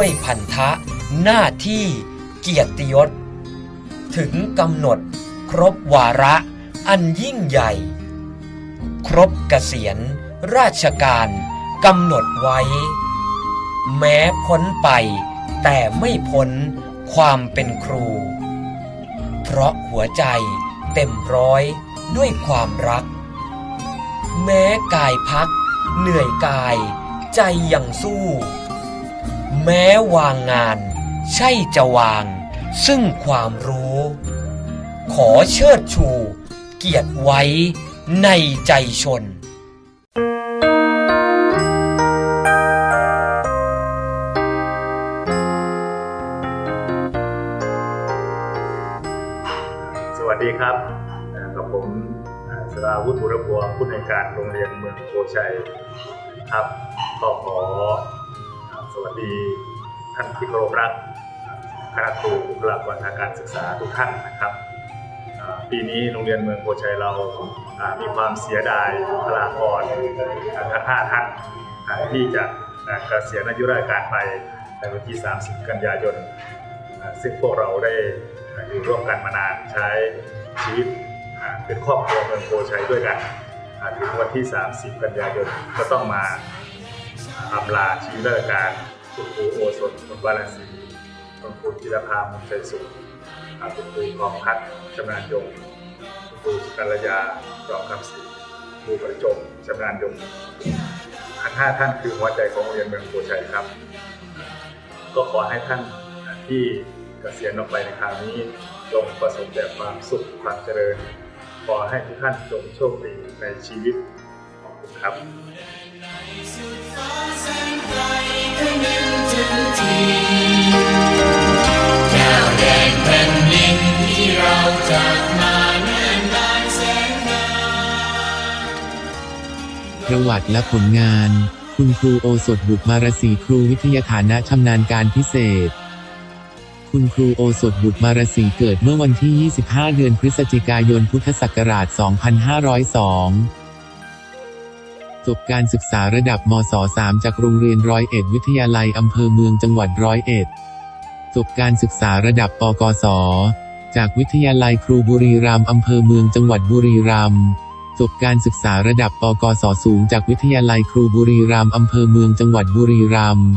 ด้วยพันธะหน้าที่เกียรติยศ ถึงกำหนดครบวาระอันยิ่งใหญ่ ครบเกษียณราชการกำหนดไว้ แม้พ้นไปแต่ไม่พ้นความเป็นครู เพราะหัวใจเต็มร้อยด้วยความรัก แม้กายพัก เหนื่อยกาย ใจยังสู้ แม้วางงาน ใช่จะวาง ซึ่งความรู้ ขอเชิดชู เกียรติไว้ในใจชน สวัสดีครับกับผมสราวุฒิบุรบัวผู้ในวยการโรงเรียนเมืองโพชัยครับก็ขอเอ่อ สวัสดีท่านที่เคารพรักคณะครูบุคลากรทางการศึกษาทุกท่านนะครับปีนี้โรงเรียนเมืองโพชัยเรามีความเสียดายบุคลากรทั้งห้าท่านที่จะเกษียณอายุราชการไปในวันที่ 30 กันยายน ซึ่งพวกเราได้อยู่ร่วมกันมานานใช้ชีวิตเป็นครอบครัวเมืองโพชัยด้วยกัน ถึงวันที่ 30 กันยายนก็ต้องมา อำลาชีวิตราชการคุณครูโอสถคุณบาลสีคุณครูจิรภามุนชัยสุขคุณครูกองพัฒน์ชำนาญยงคุณครูสุกัลยาจอมคำศรีครูประจงชำนาญยงทั้งห้าท่านคือหัวใจของโรงเรียนเมืองโพชัยครับ ก็ขอให้ท่านที่เกษียณออกไปในคราวนี้จงประสบแต่ความสุขความเจริญ ขอให้ทุกท่านจงโชคดีในชีวิตขอบคุณครับ แก้วแดงแผ่นดินที่เราจากมาเนื่นนานแสนนานประวัติและผลงาน คุณครูโอสถบุตรมารสีครูวิทยาฐานะชำนาญการพิเศษคุณครูโอสถบุตรมารสีเกิดเมื่อวันที่ 25 เดือนพฤศจิกายน พุทธศักราช 2502 จบการศึกษาระดับมศ 3 จากโรงเรียนร้อยเอ็ดวิทยาลัยอำเภอเมืองจังหวัดร้อยเอ็ด จบการศึกษาระดับปกศ จากวิทยาลัยครูบุรีรัมย์อำเภอเมืองจังหวัดบุรีรัมย์ จบการศึกษาระดับปกศสูง จากวิทยาลัยครูบุรีรัมย์อำเภอเมืองจังหวัดบุรีรัมย์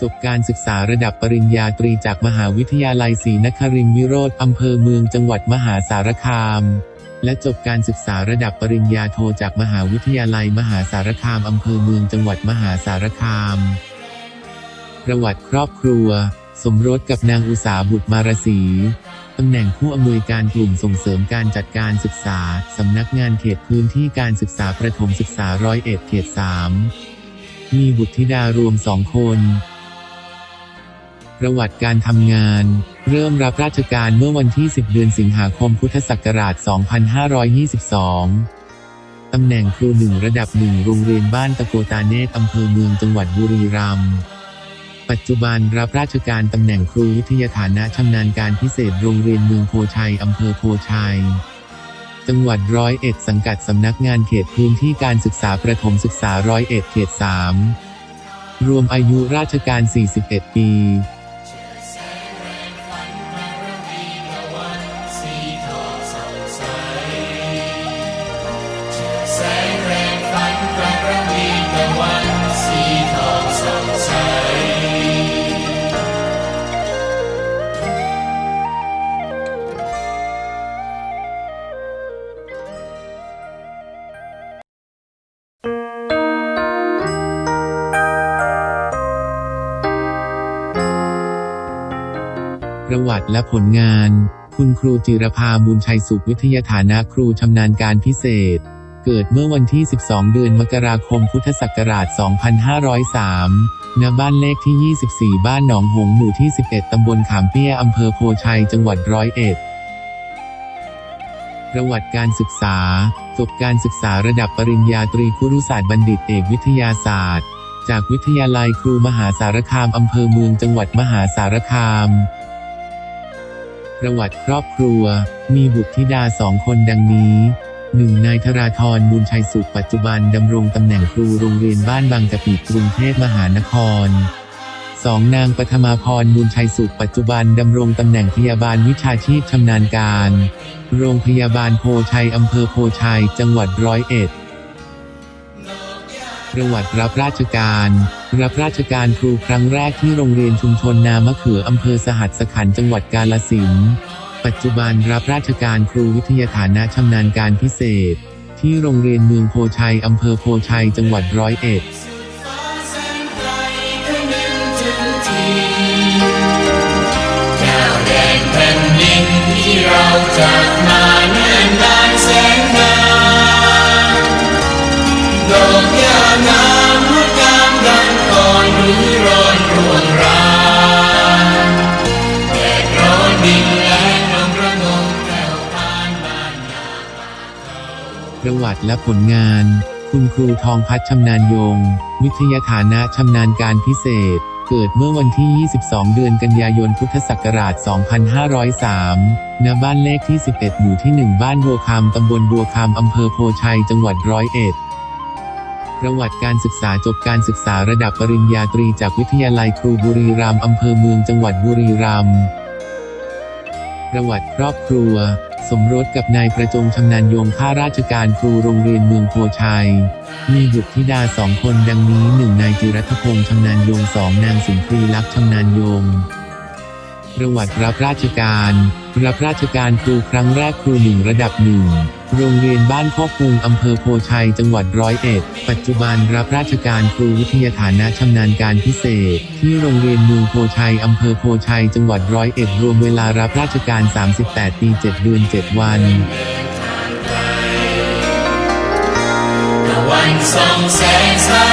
จบการศึกษาระดับปริญญาตรีจากมหาวิทยาลัยศรีนครินทร์วิโรธอำเภอเมืองจังหวัดมหาสารคาม และจบการศึกษาระดับปริญญาโทจากมหาวิทยาลัยมหาสารคามอำเภอเมืองจังหวัดมหาสารคาม ประวัติครอบครัว สมรสกับนางอุสาบุตรมารสีตำแหน่งผู้อำนวยการกลุ่มส่งเสริมการจัดการศึกษา สำนักงานเขตพื้นที่การศึกษาประถมศึกษาร้อยเอ็ดเขตสามมีบุตรธิดารวมสองคน ประวัติการทำงาน เริ่มรับราชการเมื่อวันที่ 10 เดือนสิงหาคมพุทธศักราช 2522 ตำแหน่งครูหนึ่งระดับหนึ่งโรงเรียนบ้านตะโกตาเนตอำเภอเมืองจังหวัดบุรีรัมย์ ปัจจุบันรับราชการตำแหน่งครูวิทยาฐานะชำนาญการพิเศษโรงเรียนเมืองโพชัยอำเภอโพชัยจังหวัดร้อยเอ็ดสังกัดสำนักงานเขตพื้นที่การศึกษาประถมศึกษาร้อยเอ็ดเขตสามรวมอายุราชการ 41 ปี ประวัติและผลงาน คุณครูจิรภามูลชัยสุขวิทยาฐานะครูชำนาญการพิเศษ เกิดเมื่อวันที่ 12 เดือนมกราคมพุทธศักราช 2503 ณ บ้านเลขที่ 24 บ้านหนองหงหมู่ที่ 11 ตำบลขามเปี้ยอำเภอโพชัย จังหวัดร้อยเอ็ดประวัติการศึกษา จบการศึกษาระดับปริญญาตรีครุศาสตร์บัณฑิตเอกวิทยาศาสตร์ จากวิทยาลัยครูมหาสารคามอำเภอเมืองจังหวัดมหาสารคาม ประวัติครอบครัว มีบุตรธิดาสองคนดังนี้หนึ่งนายธราธรมูลชัยสุขปัจจุบันดำรงตำแหน่งครูโรงเรียนบ้านบางกะปิกรุงเทพมหานคร 2. นางปฐมาพรมูลชัยสุขปัจจุบันดำรงตำแหน่งพยาบาลวิชาชีพชำนาญการ โรงพยาบาลโพชัยอำเภอโพชัย จังหวัดร้อยเอ็ด ประวัติรับราชการ รับราชการครูครั้งแรกที่โรงเรียนชุมชนนามะเขืออำเภอสหัสขันจังหวัดกาลสินธุ์ปัจจุบันรับราชการครูวิทยาฐานะชำนาญการพิเศษ ที่โรงเรียนเมืองโพชัยอำเภอโพชัยจังหวัดร้อยเอ็ดที่เราจากมาเนิ่นนานแสนนาน ประวัติและผลงาน คุณครูทองพัฒน์ชำนาญยง วิทยาฐานะชำนาญการพิเศษ เกิดเมื่อวันที่ 22 เดือนกันยายน พุทธศักราช 2503 ณ บ้านเลขที่ 11 หมู่ที่ 1 บ้านบัวคำตำบลบัวคำอำเภอโพชัย จังหวัดร้อยเอ็ดประวัติการศึกษาจบการศึกษาระดับปริญญาตรีจากวิทยาลัยครูบุรีรัมย์อำเภอเมืองจังหวัดบุรีรัมย์ ประวัติครอบครัว สมรสกับนายประจงชำนาญยงข้าราชการครูโรงเรียนเมืองโพชัย มีบุตรธิดาสองคนดังนี้หนึ่งนายจิรัตพงษ์ชำนาญยงสองนางสิงครีลักษณ์ชำนาญยงประวัติรับราชการ รับราชการครูครั้งแรกครูหนึ่งระดับหนึ่ง โรงเรียนบ้านพ่อคุงอำเภอโพชัย จังหวัดร้อยเอ็ด ปัจจุบันรับราชการครูวิทยาฐานะชำนาญการพิเศษ ที่โรงเรียนเมืองโพชัยอำเภอโพชัย จังหวัดร้อยเอ็ด รวมเวลารับราชการ 38 ปี 7 เดือน 7 วันวันส่องแสงสา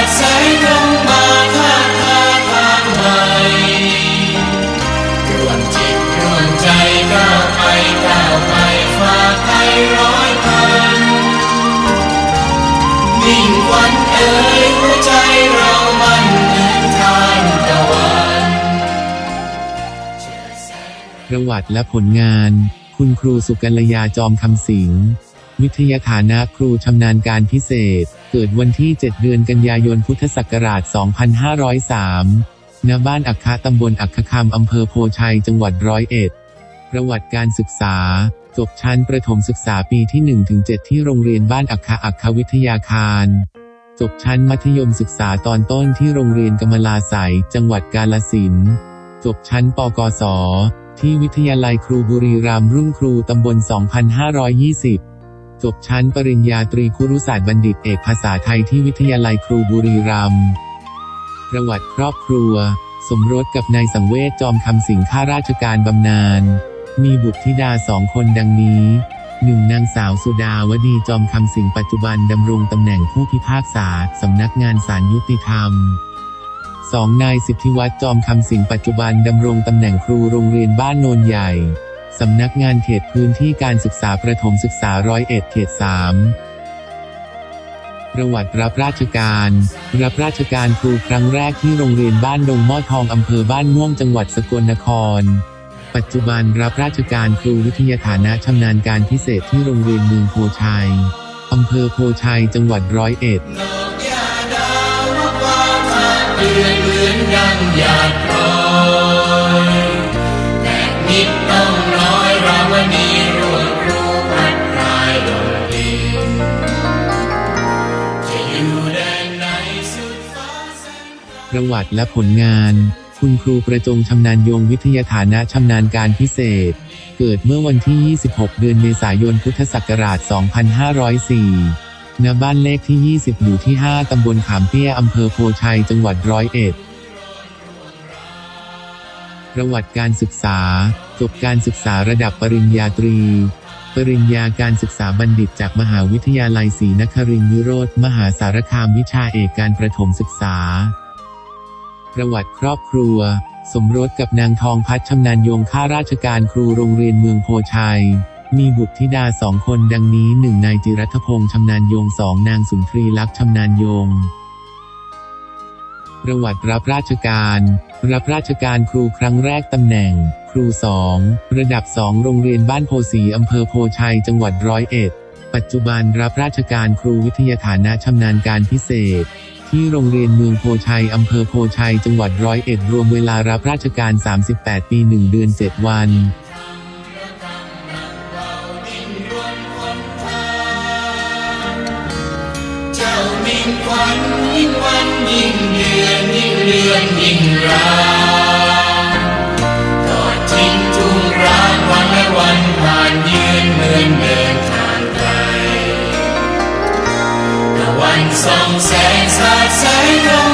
ติและผลงาน คุณครูสุกัลยาจอมคำสิงวิทยาฐานะครูชำนาญการพิเศษ เกิดวันที่ 7 เดือนกันยายนพุทธศักราช 2503 ณ บ้านอัคคะตำบลอัคคคำอำเภอโพชัย จังหวัดร้อยเอ็ด ประวัติการศึกษา จบชั้นประถมศึกษาปีที่ 1-7 ที่โรงเรียนบ้านอัคคะอัคควิทยาคาร จบชั้นมัธยมศึกษาตอนต้นที่โรงเรียนกมลาไสยจังหวัดกาลสินจบชั้นปกศ ที่วิทยาลัยครูบุรีรัมย์รุ่นครูตำบล 2520 จบชั้นปริญญาตรีครุศาสตร์บัณฑิตเอกภาษาไทยที่วิทยาลัยครูบุรีรัมย์ ประวัติครอบครัว สมรสกับนายสังเวชจอมคำสิงข้าราชการบำนาญ มีบุตรธิดาสองคนดังนี้หนึ่งนางสาวสุดาวดีจอมคำสิงปัจจุบันดำรงตำแหน่งผู้พิพากษาสำนักงานศาลยุติธรรม สองนายสิทธิวัฒน์จอมคำสิงปัจจุบันดำรงตำแหน่งครูโรงเรียนบ้านโนนใหญ่ สำนักงานเขตพื้นที่การศึกษาประถมศึกษาร้อยเอ็ดเขตสามประวัติรับราชการ รับราชการครูครั้งแรกที่โรงเรียนบ้านดงหม้อทองอำเภอบ้านม่วงจังหวัดสกลนคร ปัจจุบันรับราชการครูวิทยาฐานะชำนาญการพิเศษที่โรงเรียนเมืองโพชัยอำเภอโพชัยจังหวัดร้อยเอ็ด เดือนเหมือนดังหยาดพลอยแต่นิดต้องน้อยรามณีรวดรู้พัดรายลงดินจะอยู่แดนไหนสุดฟ้าแสนไกลประวัติและผลงาน คุณครูประจงชำนาญยงวิทยาฐานะชำนาญการพิเศษ เกิดเมื่อวันที่ 26 เดือนเมษายนพุทธศักราช 2504 ณบ้านเลขที่ 20หมู่ที่ 5 ตำบลขามเปี้ย อำเภอโพชัย จังหวัดร้อยเอ็ด ประวัติการศึกษา จบการศึกษาระดับปริญญาตรี ปริญญาการศึกษาบัณฑิตจากมหาวิทยาลัยศรีนครินทร์วิโรธ มหาสารคามวิชาเอกการประถมศึกษา ประวัติครอบครัว สมรสกับนางทองพัฒน์ชำนาญยงข้าราชการครูโรงเรียนเมืองโพชัย มีบุตรธิดาสองคนดังนี้หนึ่งนายจิรัตพงษ์ชำนาญยงสองนางสุนทรีลักษ์ชำนาญยง ประวัติรับราชการ รับราชการครูครั้งแรกตำแหน่ง ครูสองระดับสองโรงเรียนบ้านโพสีอำเภอโพชัยจังหวัดร้อยเอ็ด ปัจจุบันรับราชการครูวิทยาฐานะชำนาญการพิเศษที่โรงเรียนเมืองโพชัย อำเภอโพชัย จังหวัดร้อยเอ็ด รวมเวลารับราชการ 38 ปี 1 เดือน 7 วัน ยิ่งเดือนยิ่งเดือนยิ่งร้างอดทิ้งทุ่งร้างวันและวันผ่านยืนเหมือนเดินทางไกลตะวันสองแสงสาดใสงลง